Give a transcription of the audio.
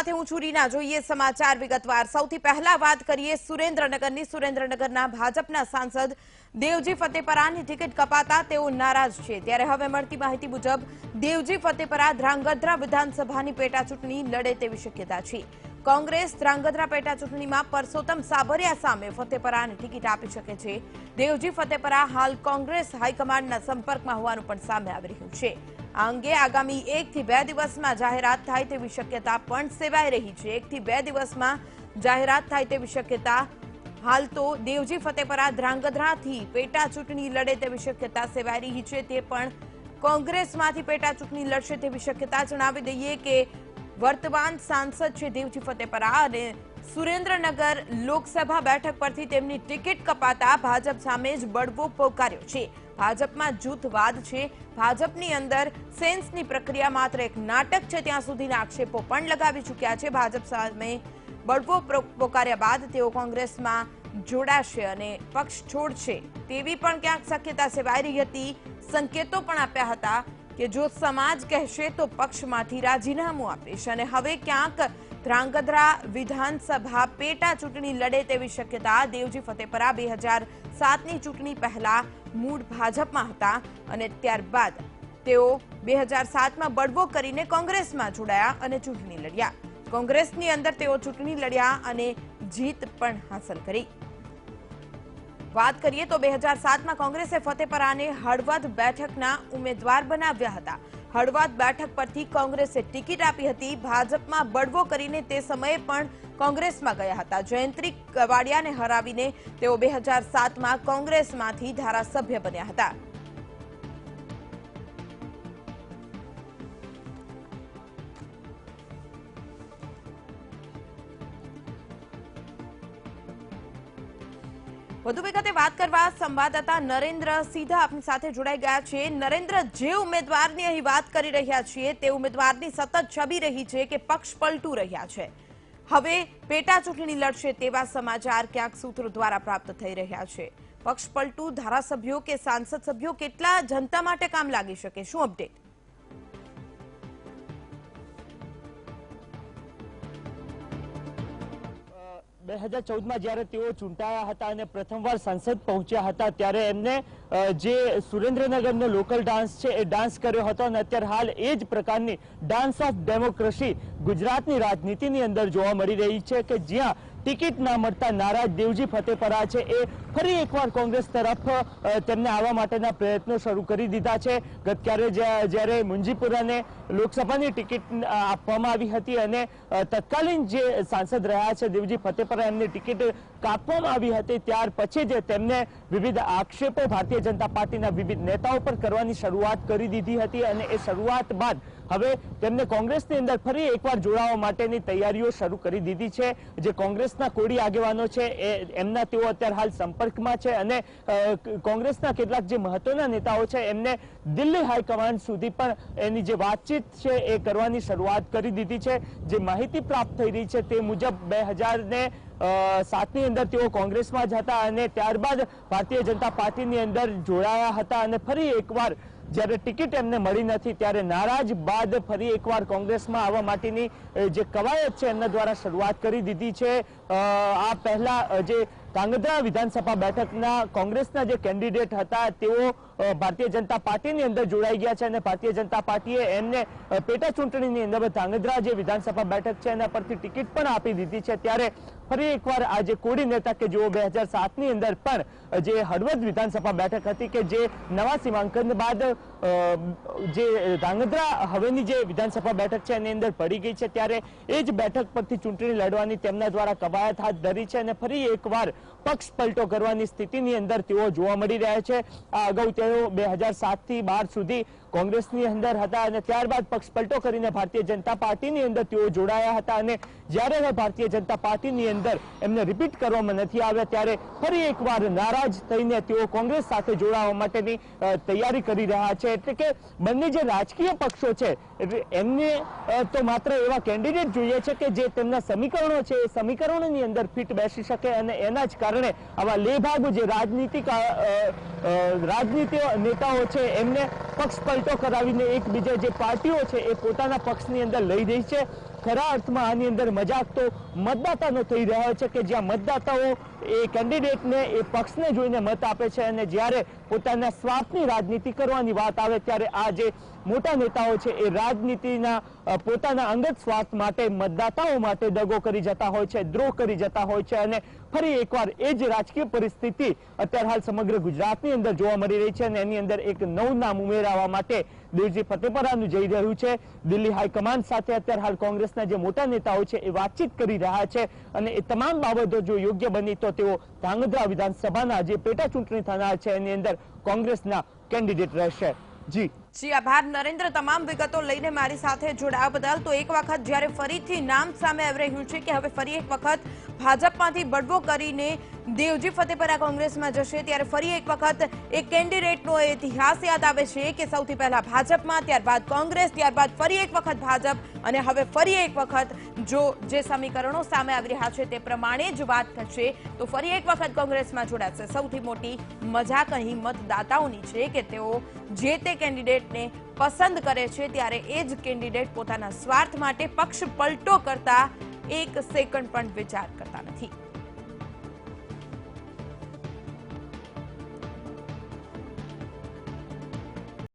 સાથે હું છું જોઈએ સમાચાર વિગતવાર. સૌથી પહેલા વાત કરીએ સુરેન્દ્રનગરની. સુરેન્દ્રનગરના ભાજપના સાંસદ દેવજી ફતેપરાની ટિકિટ કપાતા તેઓ નારાજ છે. ત્યારે હવે મળતી માહિતી મુજબ દેવજી ફતેપરા ધ્રાંગધ્રા વિધાનસભાની પેટા ચૂંટણી લડે તેવી શક્યતા છે. કોંગ્રેસ ધ્રાંગધ્રા પેટા ચૂંટણીમાં પરસોત્તમ સાબરિયા સામે ફતેપરાને ટિકિટ આપી શકે છે. દેવજી ફતેપરા હાલ કોંગ્રેસ હાઈકમાન્ડના સંપર્કમાં હોવાનું પણ સામે આવી રહ્યું છે. આ અંગે આગામી એકથી બે દિવસમાં જાહેરાત થાય તેવી શક્યતા પણ સેવાઈ રહી છે. એકથી બે દિવસમાં જાહેરાત થાય તેવી શક્યતા હાલ તો દેવજી ફતેપરા ધ્રાંગધ્રાથી પેટા ચૂંટણી લડે તેવી શક્યતા સેવાઈ રહી છે. તે પણ કોંગ્રેસમાંથી પેટા ચૂંટણી લડશે તેવી શક્યતા જણાવી દઈએ કે વર્તમાન સાંસદ છે દેવજી ફતેપરા અને સુરેન્દ્રનગર લોકસભા બેઠક પરથી તેમની ટિકિટ કપાતા ભાજપ સામે જ બળવો પોકાર્યો છે. ભાજપમાં જૂથવાદ છે. ભાજપની અંદર સેન્સની પ્રક્રિયા માત્ર એક નાટક છે. ત્યાં સુધીના આક્ષેપો પણ લગાવી ચૂક્યા છે. ભાજપ સામે બળવો પોકાર્યા બાદ તેઓ કોંગ્રેસમાં જોડાશે અને પક્ષ છોડશે તેવી પણ ક્યાંક શક્યતા સેવાઈ રહી હતી. સંકેતો પણ આપ્યા હતા. કે જો સમાજ કહેશે તો પક્ષમાંથી રાજીનામું આપીશ અને હવે ક્યાંક ધ્રાંગધ્રા વિધાનસભા પેટા ચૂંટણી લડે તેવી શક્યતા દેવજી ફતેપરા બે હજાર સાતની ચૂંટણી પહેલા મૂળ ભાજપમાં હતા અને ત્યારબાદ તેઓ બે હજાર સાતમાં બળવો કરીને કોંગ્રેસમાં જોડાયા અને ચૂંટણી લડ્યા. કોંગ્રેસની અંદર તેઓ ચૂંટણી લડ્યા અને જીત પણ હાંસલ કરી. વાત કરીએ તો બે હજાર સાતમાં કોંગ્રેસે ફતેપરાને હળવદ બેઠકના ઉમેદવાર બનાવ્યા હતા. હળવદ બેઠક પરથી કોંગ્રેસે ટિકિટ આપી હતી. ભાજપમાં બળવો કરીને તે સમયે પણ કોંગ્રેસમાં ગયા હતા. જયંત્રી કવાડિયાને હરાવીને તેઓ બે હજાર સાતમાં કોંગ્રેસમાંથી ધારાસભ્ય બન્યા હતા. વધુ વિગતે વાત કરવા સંવાદદાતા નરેન્દ્ર સીધા આપણી સાથે જોડાઈ ગયા છે. નરેન્દ્ર, જે ઉમેદવારની અહીં વાત કરી રહ્યા છીએ, તે ઉમેદવારની સતત છબી રહી છે કે પક્ષ પલટું રહ્યા છે. હવે પેટા ચૂંટણી લડશે તેવા સમાચાર ક્યાંક સૂત્રો દ્વારા પ્રાપ્ત થઈ રહ્યા છે. પક્ષ પલટું ધારાસભ્યો કે સાંસદ સભ્યો કેટલા જનતા માટે કામ લાગી શકે? શું અપડેટ? બે હજાર ચૌદમાં જ્યારે તેઓ ચૂંટાયા હતા અને પ્રથમવાર સંસદ પહોંચ્યા હતા, ત્યારે એમને જે સુરેન્દ્રનગરનો લોકલ ડાન્સ છે એ ડાન્સ કર્યો હતો અને અત્યારે હાલ એ જ પ્રકારની ડાન્સ ઓફ ડેમોક્રેસી ગુજરાતની રાજનીતિની અંદર જોવા મળી રહી છે કે જ્યાં ટિકિટ ના મળતા નારાજ દેવજી ફતેપરા છે. એ ફરી એકવાર કોંગ્રેસ તરફ તેમને આવવા માટેના પ્રયત્નો શરૂ કરી દીધા છે. ગતકાલે જ્યારે મુંજીપુરાને લોકસભાની ટિકિટ આપવામાં આવી હતી અને તત્કાલીન જે સાંસદ રહ્યા છે, દેવજી ફતેપરા એમની ટિકિટ કાપવામાં આવી હતી. ત્યાર પછી જ તેમને વિવિધ આક્ષેપો ભારતીય જનતા પાર્ટીના વિવિધ નેતાઓ પર કરવાની શરૂઆત કરી દીધી હતી અને એ શરૂઆત બાદ હવે તેમને કોંગ્રેસની અંદર ફરી એકવાર જોડાવા માટેની તૈયારીઓ શરૂ કરી દીધી છે. જે કોંગ્રેસના કોડી આગેવાનો છે, એ એમના તેઓ અત્યારે હાલ સંપર્કમાં છે અને કોંગ્રેસના કેટલાક જે મહત્વના નેતાઓ છે, એમને દિલ્હી હાઈકમાન્ડ સુધી પણ એની જે વાતચીત છે એ કરવાની શરૂઆત કરી દીધી છે. જે માહિતી પ્રાપ્ત થઈ રહી છે તે મુજબ બે હજારને સાતની અંદર તેઓ કોંગ્રેસમાં જ હતા અને ત્યારબાદ ભારતીય જનતા પાર્ટીની અંદર જોડાયા હતા અને ફરી એકવાર જ્યારે ટિકિટ એમને મળી નથી, ત્યારે નારાજ બાદ ફરી એકવાર કોંગ્રેસમાં આવવા માટેની જે કવાયત છે એમના દ્વારા શરૂઆત કરી દીધી છે. આ પહેલા જે કાંગધ્રા વિધાનસભા બેઠકના કોંગ્રેસના જે કેન્ડિડેટ હતા, તેઓ ભારતીય જનતા પાર્ટીની અંદર જોડાઈ ગયા છે અને ભારતીય જનતા પાર્ટીએ એમને પેટા ચૂંટણીની અંદર ધાંગધ્રા જે વિધાનસભા બેઠક છે, એના પરથી ટિકિટ પણ આપી દીધી છે. ત્યારે ફરી એકવાર આ જે કોડી નેતા કે જેઓ બે સાતની અંદર પણ જે હળવદ વિધાનસભા બેઠક હતી કે જે નવા સીમાંકન બાદ જે ધાંગધ્રા હવેની જે વિધાનસભા બેઠક છે, એની અંદર પડી ગઈ છે, ત્યારે એ જ બેઠક પરથી ચૂંટણી લડવાની તેમના દ્વારા કવાયત હાથ ધરી છે અને ફરી એકવાર પક્ષ પલટો કરવાની સ્થિતિની અંદર તેઓ જોવા મળી રહ્યા છે. આ અગાઉ તેઓ બે હજાર સાતથી બાર સુધી કોંગ્રેસની અંદર હતા અને ત્યારબાદ પક્ષ પલટો કરીને ભારતીય જનતા પાર્ટીની અંદર તેઓ જોડાયા હતા અને જ્યારે ભારતીય જનતા પાર્ટીની અંદર એમને રિપીટ કરવામાં નથી આવ્યા, ત્યારે ફરી એકવાર નારાજ થઈને તેઓ કોંગ્રેસ સાથે જોડાવા માટેની તૈયારી કરી રહ્યા છે. એટલે કે બંને જે રાજકીય પક્ષો છે એમને તો માત્ર એવા કેન્ડિડેટ જોઈએ છે કે જે તેમના સમીકરણો છે એ સમીકરણોની અંદર ફિટ બેસી શકે અને એના જ કારણે આવા લેભાગુ જે રાજનીતિક અ, નેતાઓ છે એમને પક્ષ પલટો કરાવીને એકબીજા જે પાર્ટીઓ છે એ પોતાના પક્ષની અંદર લઈ રહી છે. ખરા અર્થમાં આની અંદર મજાક તો મતદાતાનો થઈ રહ્યો છે કે જ્યાં મતદાતાઓ એ કેન્ડિડેટને, એ પક્ષને જોઈને મત આપે છે અને જ્યારે પોતાના સ્વાર્થની રાજનીતિ કરવાની વાત આવે ત્યારે આ જે મોટા નેતાઓ છે એ રાજનીતિના પોતાના અંગત સ્વાર્થ માટે, મતદાતાઓ માટે દગો કરી જતા હોય છે, દ્રોહ કરી જતા હોય છે અને ફરી એકવાર એ જ રાજકીય પરિસ્થિતિ અત્યારે હાલ સમગ્ર ગુજરાતની અંદર જોવા મળી રહી છે અને એની અંદર એક નવું નામ ઉમેરાવા માટે દેવજી ફતેપરાનું જઈ રહ્યું છે. દિલ્હી હાઈકમાન્ડ સાથે અત્યારે હાલ કોંગ્રેસના જે મોટા નેતાઓ છે એ વાતચીત કરી રહ્યા છે અને એ તમામ બાબતો જો યોગ્ય બની તો તેઓ ધાંગધ્રા વિધાનસભાના જે પેટા ચૂંટણી થનાર છે એની અંદર કોંગ્રેસના કેન્ડિડેટ રહેશે. જી. જી, આભાર. નરેન્દ્ર, તમામ વિગતો લઈને મારી સાથે જોડાવા બદલ. તો એક વખત જ્યારે ફરીથી નામ સામે આવી રહ્યું છે કે હવે ફરી એક વખત ભાજપમાંથી બળવો કરીને દેવજી ફતેપરા કોંગ્રેસમાં જશે ત્યારે ફરી એક વખત એક કેન્ડિડેટનો ઇતિહાસ યાદ આવે છે કે સૌથી પહેલા ભાજપમાં, ત્યારબાદ કોંગ્રેસ, ત્યારબાદ ફરી એક વખત ભાજપ અને હવે ફરી એક વખત જો જે સમીકરણો સામે આવી રહ્યા છે તે પ્રમાણે જ વાત થશે. તો ફરી એક વખત કોંગ્રેસમાં જોડાશે. સૌથી મોટી મજાક અહીં મતદાતાઓની છે કે તેઓ જે તે કેન્ડિડેટને પસંદ કરે છે ત્યારે એ જ કેન્ડિડેટ પોતાના સ્વાર્થ માટે પક્ષ પલટો કરતા એક સેકન્ડ પણ વિચાર કરતા નથી.